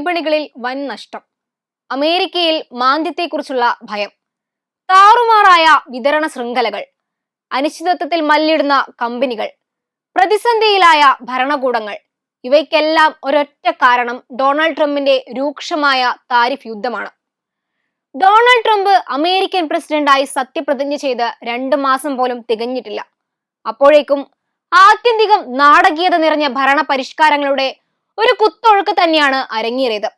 വിപണികളിൽ വൻ നഷ്ടം. അമേരിക്കയിൽ മാന്ദ്യത്തെക്കുറിച്ചുള്ള ഭയം. താറുമാറായ വിതരണ ശൃംഖലകൾ. അനിശ്ചിതത്വത്തിൽ മല്ലിടുന്ന കമ്പനികൾ. പ്രതിസന്ധിയിലായ ഭരണകൂടങ്ങൾ. ഇവയ്ക്കെല്ലാം ഒരൊറ്റ കാരണം ഡൊണാൾഡ് ട്രംപിന്റെ രൂക്ഷമായ താരിഫ് യുദ്ധമാണ്. ഡൊണാൾഡ് ട്രംപ് അമേരിക്കൻ പ്രസിഡന്റായി സത്യപ്രതിജ്ഞ ചെയ്ത് രണ്ട് മാസം പോലും തികഞ്ഞിട്ടില്ല. അപ്പോഴേക്കും ആത്യന്തികം നാടകീയത നിറഞ്ഞ ഭരണ പരിഷ്കാരങ്ങളുടെ ഒരു കുത്തൊഴുക്ക് തന്നെയാണ് അരങ്ങേറിയത്.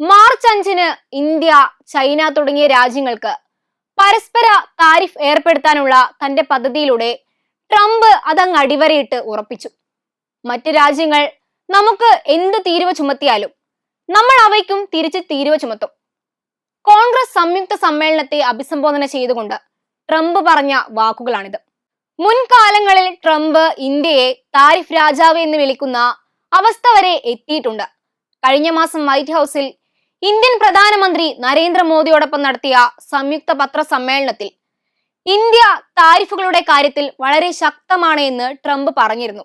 മാർച്ച് അഞ്ചിന് ഇന്ത്യ ചൈന തുടങ്ങിയ രാജ്യങ്ങൾക്ക് പരസ്പര താരിഫ് ഏർപ്പെടുത്താനുള്ള തന്റെ പദ്ധതിയിലൂടെ ട്രംപ് അതങ്ങ് അടിവരയിട്ട് ഉറപ്പിച്ചു. മറ്റ് രാജ്യങ്ങൾ നമുക്ക് എന്ത് തീരുവ ചുമത്തിയാലും നമ്മൾ അവയ്ക്കും തിരിച്ച് തീരുവ ചുമത്തും. കോൺഗ്രസ് സംയുക്ത സമ്മേളനത്തെ അഭിസംബോധന ചെയ്തുകൊണ്ട് ട്രംപ് പറഞ്ഞ വാക്കുകളാണിത്. മുൻകാലങ്ങളിൽ ട്രംപ് ഇന്ത്യയെ താരിഫ് രാജാവ് എന്ന് വിളിക്കുന്ന അവസ്ഥ വരെ എത്തിയിട്ടുണ്ട്. കഴിഞ്ഞ മാസം വൈറ്റ് ഹൗസിൽ ഇന്ത്യൻ പ്രധാനമന്ത്രി നരേന്ദ്രമോദിയോടൊപ്പം നടത്തിയ സംയുക്ത പത്രസമ്മേളനത്തിൽ ഇന്ത്യ താരിഫുകളുടെ കാര്യത്തിൽ വളരെ ശക്തമാണ് എന്ന് ട്രംപ് പറഞ്ഞിരുന്നു.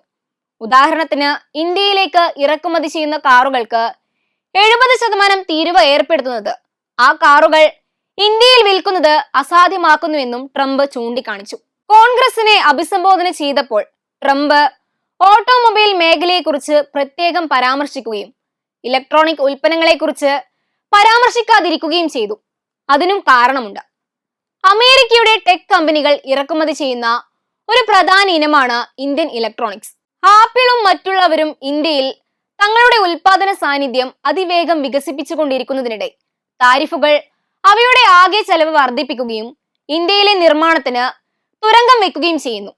ഉദാഹരണത്തിന് ഇന്ത്യയിലേക്ക് ഇറക്കുമതി ചെയ്യുന്ന കാറുകൾക്ക് എഴുപത് ശതമാനം തീരുവ ഏർപ്പെടുത്തുന്നത്. ആ കാറുകൾ ഇന്ത്യയിൽ വിൽക്കുന്നത് അസാധ്യമാക്കുന്നുവെന്നും ട്രംപ് ചൂണ്ടിക്കാണിച്ചു. കോൺഗ്രസിനെ അഭിസംബോധന ചെയ്തപ്പോൾ ട്രംപ് ഓട്ടോമൊബൈൽ മേഖലയെക്കുറിച്ച് പ്രത്യേകം പരാമർശിക്കുകയും ഇലക്ട്രോണിക് ഉൽപ്പന്നങ്ങളെക്കുറിച്ച് പരാമർശിക്കാതിരിക്കുകയും ചെയ്തു. അതിനും കാരണമുണ്ട്. അമേരിക്കയുടെ ടെക് കമ്പനികൾ ഇറക്കുമതി ചെയ്യുന്ന ഒരു പ്രധാന ഇനമാണ് ഇന്ത്യൻ ഇലക്ട്രോണിക്സ്. ആപ്പിളും മറ്റുള്ളവരും ഇന്ത്യയിൽ തങ്ങളുടെ ഉൽപാദന സാന്നിധ്യം അതിവേഗം വികസിപ്പിച്ചുകൊണ്ടിരിക്കുന്നതിനിടെ താരിഫുകൾ അവയുടെ ആകെ ചെലവ് വർദ്ധിപ്പിക്കുകയും ഇന്ത്യയിലെ നിർമ്മാണത്തിന് തുരങ്കം വെക്കുകയും ചെയ്യുന്നു.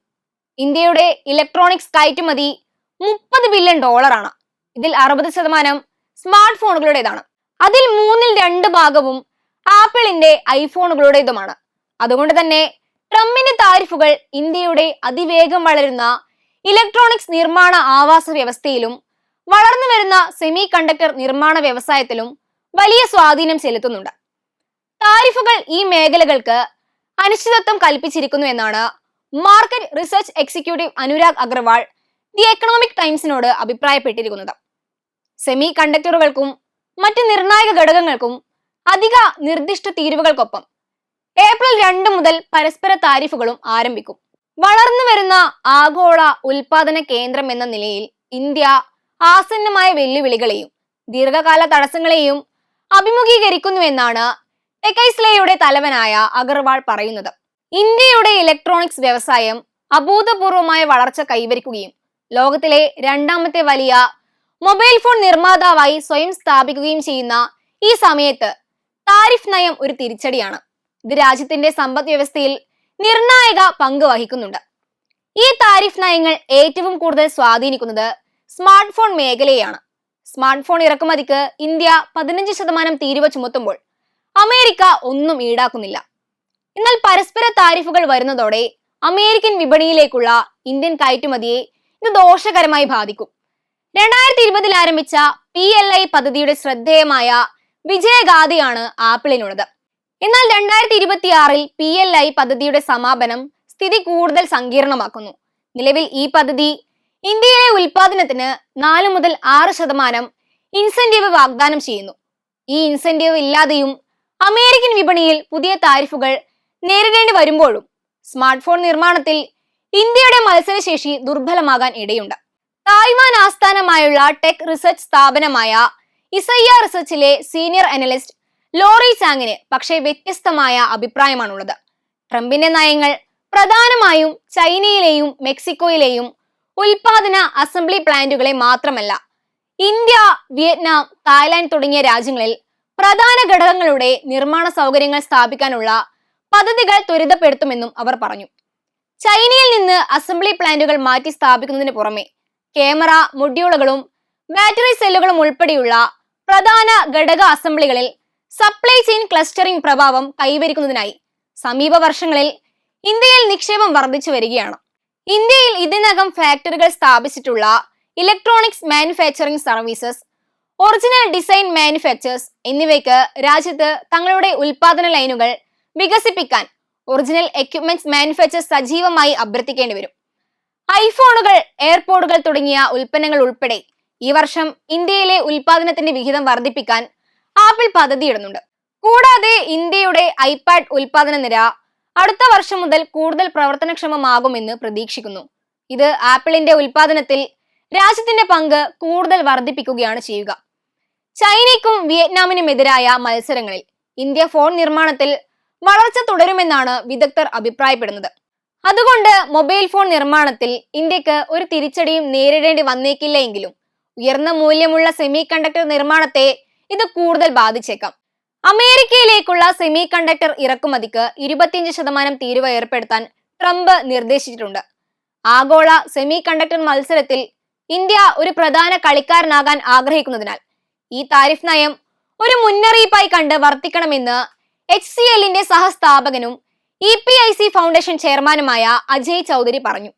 ഇന്ത്യയുടെ ഇലക്ട്രോണിക്സ് കയറ്റുമതി മുപ്പത് ബില്യൺ ഡോളറാണ് ഇതിൽ അറുപത് ശതമാനം സ്മാർട്ട് ഫോണുകളുടേതാണ് അതിൽ മൂന്നിൽ രണ്ട് ഭാഗവും ആപ്പിളിന്റെ ഐഫോണുകളുടേതുമാണ്. അതുകൊണ്ട് തന്നെ ട്രംപിന്റെ താരിഫുകൾ ഇന്ത്യയുടെ അതിവേഗം വളരുന്ന ഇലക്ട്രോണിക്സ് നിർമ്മാണ ആവാസ വ്യവസ്ഥയിലും വളർന്നു വരുന്ന സെമി കണ്ടക്ടർ നിർമ്മാണ വ്യവസായത്തിലും വലിയ സ്വാധീനം ചെലുത്തുന്നുണ്ട്. താരിഫുകൾ ഈ മേഖലകൾക്ക് അനിശ്ചിതത്വം കൽപ്പിച്ചിരിക്കുന്നു എന്നാണ് market research executive Anurag Agarwal the economic ടൈംസിനോട് അഭിപ്രായപ്പെട്ടിരിക്കുന്നത്. സെമി കണ്ടക്ടറുകൾക്കും മറ്റ് നിർണായക ഘടകങ്ങൾക്കും അധിക നിർദ്ദിഷ്ട തീരുവകൾക്കൊപ്പം ഏപ്രിൽ രണ്ട് മുതൽ പരസ്പര താരിഫുകളും ആരംഭിക്കും. വളർന്നു വരുന്ന ആഗോള ഉൽപാദന കേന്ദ്രം എന്ന നിലയിൽ ഇന്ത്യ ആസന്നമായ വെല്ലുവിളികളെയും ദീർഘകാല തടസ്സങ്ങളെയും അഭിമുഖീകരിക്കുന്നുവെന്നാണ് ടെക്കൈസ്ലയുടെ തലവനായ അഗർവാൾ പറയുന്നത്. ഇന്ത്യയുടെ ഇലക്ട്രോണിക്സ് വ്യവസായം അഭൂതപൂർവമായ വളർച്ച കൈവരിക്കുകയും ലോകത്തിലെ രണ്ടാമത്തെ വലിയ മൊബൈൽ ഫോൺ നിർമ്മാതാവായി സ്വയം സ്ഥാപിക്കുകയും ചെയ്യുന്ന ഈ സമയത്ത് താരിഫ് നയം ഒരു തിരിച്ചടിയാണ്. ഇത് രാജ്യത്തിന്റെ സമ്പദ് വ്യവസ്ഥയിൽ നിർണായക പങ്ക് വഹിക്കുന്നുണ്ട്. ഈ താരിഫ് നയങ്ങൾ ഏറ്റവും കൂടുതൽ സ്വാധീനിക്കുന്നത് സ്മാർട്ട് ഫോൺ മേഖലയെയാണ്. സ്മാർട്ട് ഫോൺ ഇറക്കുമതിക്ക് ഇന്ത്യ പതിനഞ്ച് ശതമാനം തീരുവ ചുമത്തുമ്പോൾ അമേരിക്ക ഒന്നും ഈടാക്കുന്നില്ല. എന്നാൽ പരസ്പര താരിഫുകൾ വരുന്നതോടെ അമേരിക്കൻ വിപണിയിലേക്കുള്ള ഇന്ത്യൻ കയറ്റുമതിയെ ഇത് ദോഷകരമായി ബാധിക്കും. രണ്ടായിരത്തി ഇരുപതിൽ ആരംഭിച്ച പി എൽ ഐ പദ്ധതിയുടെ ശ്രദ്ധേയമായ വിജയഗാഥയാണ് ആപ്പിളിനുള്ളത്. എന്നാൽ രണ്ടായിരത്തി ഇരുപത്തിയാറിൽ പി എൽ ഐ പദ്ധതിയുടെ സമാപനം സ്ഥിതി കൂടുതൽ സങ്കീർണമാക്കുന്നു. നിലവിൽ ഈ പദ്ധതി ഇന്ത്യയിലെ ഉൽപാദനത്തിന് നാല് മുതൽ ആറ് ശതമാനം ഇൻസെന്റീവ് വാഗ്ദാനം ചെയ്യുന്നു. ഈ ഇൻസെന്റീവ് ഇല്ലാതെയും അമേരിക്കൻ വിപണിയിൽ പുതിയ താരിഫുകൾ നേരിടേണ്ടി വരുമ്പോഴും സ്മാർട്ട് ഫോൺ നിർമ്മാണത്തിൽ ഇന്ത്യയുടെ മത്സരശേഷി ദുർബലമാകാൻ ഇടയുണ്ട്. തായ്വാൻ ആസ്ഥാനമായുള്ള ടെക് റിസർച്ച് സ്ഥാപനമായ ഇസയ്യ റിസർച്ചിലെ സീനിയർ അനലിസ്റ്റ് ലോറി ചാങ്ങിന് പക്ഷേ വ്യത്യസ്തമായ അഭിപ്രായമാണുള്ളത്. ട്രംപിന്റെ നയങ്ങൾ പ്രധാനമായും ചൈനയിലെയും മെക്സിക്കോയിലെയും ഉൽപാദന അസംബ്ലി പ്ലാന്റുകളെ മാത്രമല്ല ഇന്ത്യ വിയറ്റ്നാം തായ്ലാന്റ് തുടങ്ങിയ രാജ്യങ്ങളിൽ പ്രധാന ഘടകങ്ങളുടെ നിർമ്മാണ സൗകര്യങ്ങൾ സ്ഥാപിക്കാനുള്ള പദ്ധതികൾ ത്വരിതപ്പെടുത്തുമെന്നും അവർ പറഞ്ഞു. ചൈനയിൽ നിന്ന് അസംബ്ലി പ്ലാന്റുകൾ മാറ്റി സ്ഥാപിക്കുന്നതിന് പുറമെ ക്യാമറ മൊഡ്യൂളുകളും ബാറ്ററി സെല്ലുകളും ഉൾപ്പെടെയുള്ള പ്രധാന ഘടക അസംബ്ലികളിൽ സപ്ലൈ ചെയിൻ ക്ലസ്റ്ററിംഗ് പ്രഭാവം കൈവരിക്കുന്നതിനായി സമീപ വർഷങ്ങളിൽ ഇന്ത്യയിൽ നിക്ഷേപം വർദ്ധിച്ചു വരികയാണ്. ഇന്ത്യയിൽ ഇതിനകം ഫാക്ടറികൾ സ്ഥാപിച്ചിട്ടുള്ള electronics manufacturing services original design manufacturers എന്നിവയ്ക്ക് രാജ്യത്ത് തങ്ങളുടെ ഉൽപാദന ലൈനുകൾ വികസിപ്പിക്കാൻ ഒറിജിനൽ എക്യുപ്മെന്റ്സ് മാനുഫാക്ചർ സജീവമായി അഭ്യർത്ഥിക്കേണ്ടി വരും. ഐഫോണുകൾ എയർപോഡുകൾ തുടങ്ങിയ ഉൽപ്പന്നങ്ങൾ ഉൾപ്പെടെ ഈ വർഷം ഇന്ത്യയിലെ ഉൽപാദനത്തിന്റെ വിഹിതം വർദ്ധിപ്പിക്കാൻ ആപ്പിൾ പദ്ധതിയിടുന്നുണ്ട്. കൂടാതെ ഇന്ത്യയുടെ ഐപാഡ് ഉൽപാദന നിര അടുത്ത വർഷം മുതൽ കൂടുതൽ പ്രവർത്തനക്ഷമമാകുമെന്ന് പ്രതീക്ഷിക്കുന്നു. ഇത് ആപ്പിളിന്റെ ഉൽപാദനത്തിൽ രാജ്യത്തിന്റെ പങ്ക് കൂടുതൽ വർദ്ധിപ്പിക്കുകയാണ് ചെയ്യുക. ചൈനയ്ക്കും വിയറ്റ്നാമിനുമെതിരായ മത്സരങ്ങളിൽ ഇന്ത്യ ഫോൺ നിർമ്മാണത്തിൽ വളർച്ച തുടരുമെന്നാണ് വിദഗ്ധർ അഭിപ്രായപ്പെടുന്നത്. അതുകൊണ്ട് മൊബൈൽ ഫോൺ നിർമ്മാണത്തിൽ ഇന്ത്യയ്ക്ക് ഒരു തിരിച്ചടിയും നേരിടേണ്ടി വന്നേക്കില്ല എങ്കിലും ഉയർന്ന മൂല്യമുള്ള സെമി കണ്ടക്ടർ നിർമ്മാണത്തെ ഇത് കൂടുതൽ ബാധിച്ചേക്കാം. അമേരിക്കയിലേക്കുള്ള സെമി കണ്ടക്ടർ ഇറക്കുമതിക്ക് ഇരുപത്തിയഞ്ച് ശതമാനം തീരുവ ഏർപ്പെടുത്താൻ ട്രംപ് നിർദ്ദേശിച്ചിട്ടുണ്ട്. ആഗോള സെമി കണ്ടക്ടർ മത്സരത്തിൽ ഇന്ത്യ ഒരു പ്രധാന കളിക്കാരനാകാൻ ആഗ്രഹിക്കുന്നതിനാൽ ഈ താരിഫ് നയം ഒരു മുന്നറിയിപ്പായി കണ്ട് വർത്തിക്കണമെന്ന് എച്ച് സി എല്ലിന്റെ സഹസ്ഥാപകനും E P I C foundation ചെയർമാനുമായ അജയ് ചൗധരി പറഞ്ഞു.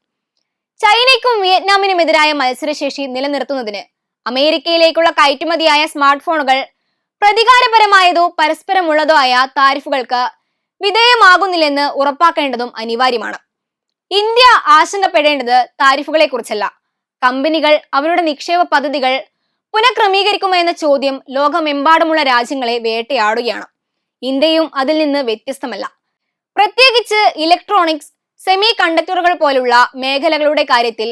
ചൈനയ്ക്കും വിയറ്റ്നാമിനുമെതിരായ മത്സരശേഷി നിലനിർത്തുന്നതിന് അമേരിക്കയിലേക്കുള്ള കയറ്റുമതിയായ സ്മാർട്ട് ഫോണുകൾ പ്രതികാരപരമായതോ പരസ്പരമുള്ളതോ ആയ താരിഫുകൾക്ക് വിധേയമാകുന്നില്ലെന്ന് ഉറപ്പാക്കേണ്ടതും അനിവാര്യമാണ്. ഇന്ത്യ ആശങ്കപ്പെടേണ്ടത് താരിഫുകളെ കുറിച്ചല്ല കമ്പനികൾ അവരുടെ നിക്ഷേപ പദ്ധതികൾ പുനഃക്രമീകരിക്കുമോ എന്ന ചോദ്യം ലോകമെമ്പാടുമുള്ള രാജ്യങ്ങളെ വേട്ടയാടുകയാണ്. ഇന്ത്യയും അതിൽ നിന്ന് വ്യത്യസ്തമല്ല. പ്രത്യേകിച്ച് ഇലക്ട്രോണിക്സ് സെമി കണ്ടക്ടറുകൾ പോലുള്ള മേഖലകളുടെ കാര്യത്തിൽ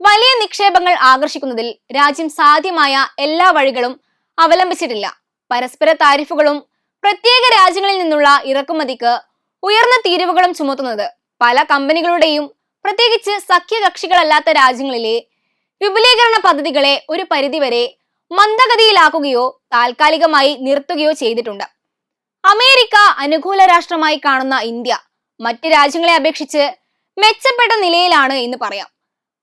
വലിയ നിക്ഷേപങ്ങൾ ആകർഷിക്കുന്നതിൽ രാജ്യം സാധ്യമായ എല്ലാ വഴികളും അവലംബിച്ചിട്ടില്ല. പരസ്പര താരിഫുകളും പ്രത്യേക രാജ്യങ്ങളിൽ നിന്നുള്ള ഇറക്കുമതിക്ക് ഉയർന്ന തീരുവകളും ചുമത്തുന്നത് പല കമ്പനികളുടെയും പ്രത്യേകിച്ച് സഖ്യകക്ഷികളല്ലാത്ത രാജ്യങ്ങളിലെ വിപുലീകരണ പദ്ധതികളെ ഒരു പരിധിവരെ മന്ദഗതിയിലാക്കുകയോ താൽക്കാലികമായി നിർത്തുകയോ ചെയ്തിട്ടുണ്ട്. അമേരിക്ക അനുകൂല രാഷ്ട്രമായി കാണുന്ന ഇന്ത്യ. മറ്റ് രാജ്യങ്ങളെ അപേക്ഷിച്ച് മെച്ചപ്പെട്ട നിലയിലാണ് എന്ന് പറയാം.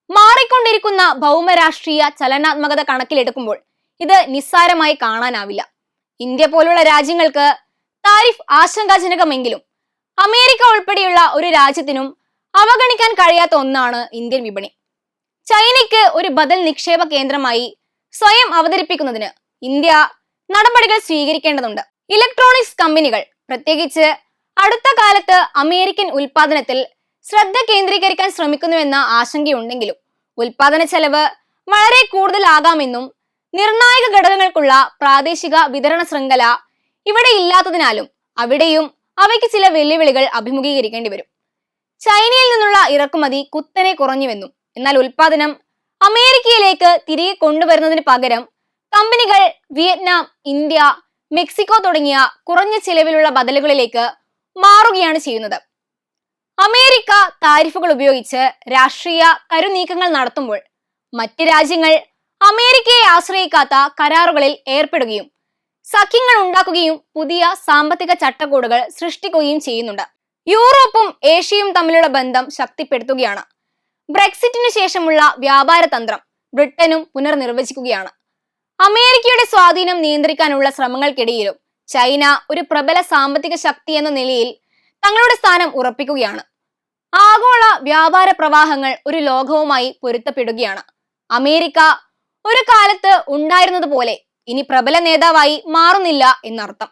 മാറിക്കൊണ്ടിരിക്കുന്ന ഭൗമരാഷ്ട്രീയ ചലനാത്മകത കണക്കിലെടുക്കുമ്പോൾ ഇത് നിസ്സാരമായി കാണാനാവില്ല. ഇന്ത്യ പോലുള്ള രാജ്യങ്ങൾക്ക് താരിഫ് ആശങ്കാജനകമെങ്കിലും അമേരിക്ക ഉൾപ്പെടെയുള്ള ഒരു രാജ്യത്തിനും അവഗണിക്കാൻ കഴിയാത്ത ഒന്നാണ് ഇന്ത്യൻ വിപണി. ചൈനയ്ക്ക് ഒരു ബദൽ നിക്ഷേപ കേന്ദ്രമായി സ്വയം അവതരിപ്പിക്കുന്നതിന് ഇന്ത്യ നടപടികൾ സ്വീകരിക്കേണ്ടതുണ്ട്. ഇലക്ട്രോണിക്സ് കമ്പനികൾ. പ്രത്യേകിച്ച് അടുത്ത കാലത്ത് അമേരിക്കൻ ഉൽപാദനത്തിൽ ശ്രദ്ധ കേന്ദ്രീകരിക്കാൻ ശ്രമിക്കുന്നുവെന്ന ആശങ്കയുണ്ടെങ്കിലും ഉൽപാദന ചെലവ് വളരെ കൂടുതലാകാമെന്നും നിർണായക ഘടകങ്ങൾക്കുള്ള പ്രാദേശിക വിതരണ ശൃംഖല ഇവിടെ ഇല്ലാത്തതിനാലും അവിടെയും അവയ്ക്ക് ചില വെല്ലുവിളികൾ അഭിമുഖീകരിക്കേണ്ടി വരും. ചൈനയിൽ നിന്നുള്ള ഇറക്കുമതി കുത്തനെ കുറഞ്ഞുവെന്നും എന്നാൽ ഉൽപാദനം അമേരിക്കയിലേക്ക് തിരികെ കൊണ്ടുവരുന്നതിന് പകരം കമ്പനികൾ വിയറ്റ്നാം ഇന്ത്യ മെക്സിക്കോ തുടങ്ങിയ കുറഞ്ഞ ചിലവിലുള്ള ബദലുകളിലേക്ക് മാറുകയാണ് ചെയ്യുന്നത്. അമേരിക്ക താരിഫുകൾ ഉപയോഗിച്ച് രാഷ്ട്രീയ കരുനീക്കങ്ങൾ നടത്തുമ്പോൾ മറ്റ് രാജ്യങ്ങൾ അമേരിക്കയെ ആശ്രയിക്കാത്ത കരാറുകളിൽ ഏർപ്പെടുകയും സഖ്യങ്ങൾ ഉണ്ടാക്കുകയും പുതിയ സാമ്പത്തിക ചട്ടക്കൂടുകൾ സൃഷ്ടിക്കുകയും ചെയ്യുന്നുണ്ട്. യൂറോപ്പും ഏഷ്യയും തമ്മിലുള്ള ബന്ധം ശക്തിപ്പെടുത്തുകയാണ്. ബ്രെക്സിറ്റിനു ശേഷമുള്ള വ്യാപാര തന്ത്രം ബ്രിട്ടനും പുനർനിർവചിക്കുകയാണ്. അമേരിക്കയുടെ സ്വാധീനം നിയന്ത്രിക്കാനുള്ള ശ്രമങ്ങൾക്കിടയിലും ചൈന ഒരു പ്രബല സാമ്പത്തിക ശക്തി എന്ന നിലയിൽ തങ്ങളുടെ സ്ഥാനം ഉറപ്പിക്കുകയാണ്. ആഗോള വ്യാപാര പ്രവാഹങ്ങൾ ഒരു ലോകവുമായി പൊരുത്തപ്പെടുകയാണ്. അമേരിക്ക ഒരു കാലത്ത് ഉണ്ടായിരുന്നത് പോലെ ഇനി പ്രബല നേതാവായി മാറുന്നില്ല എന്നർത്ഥം.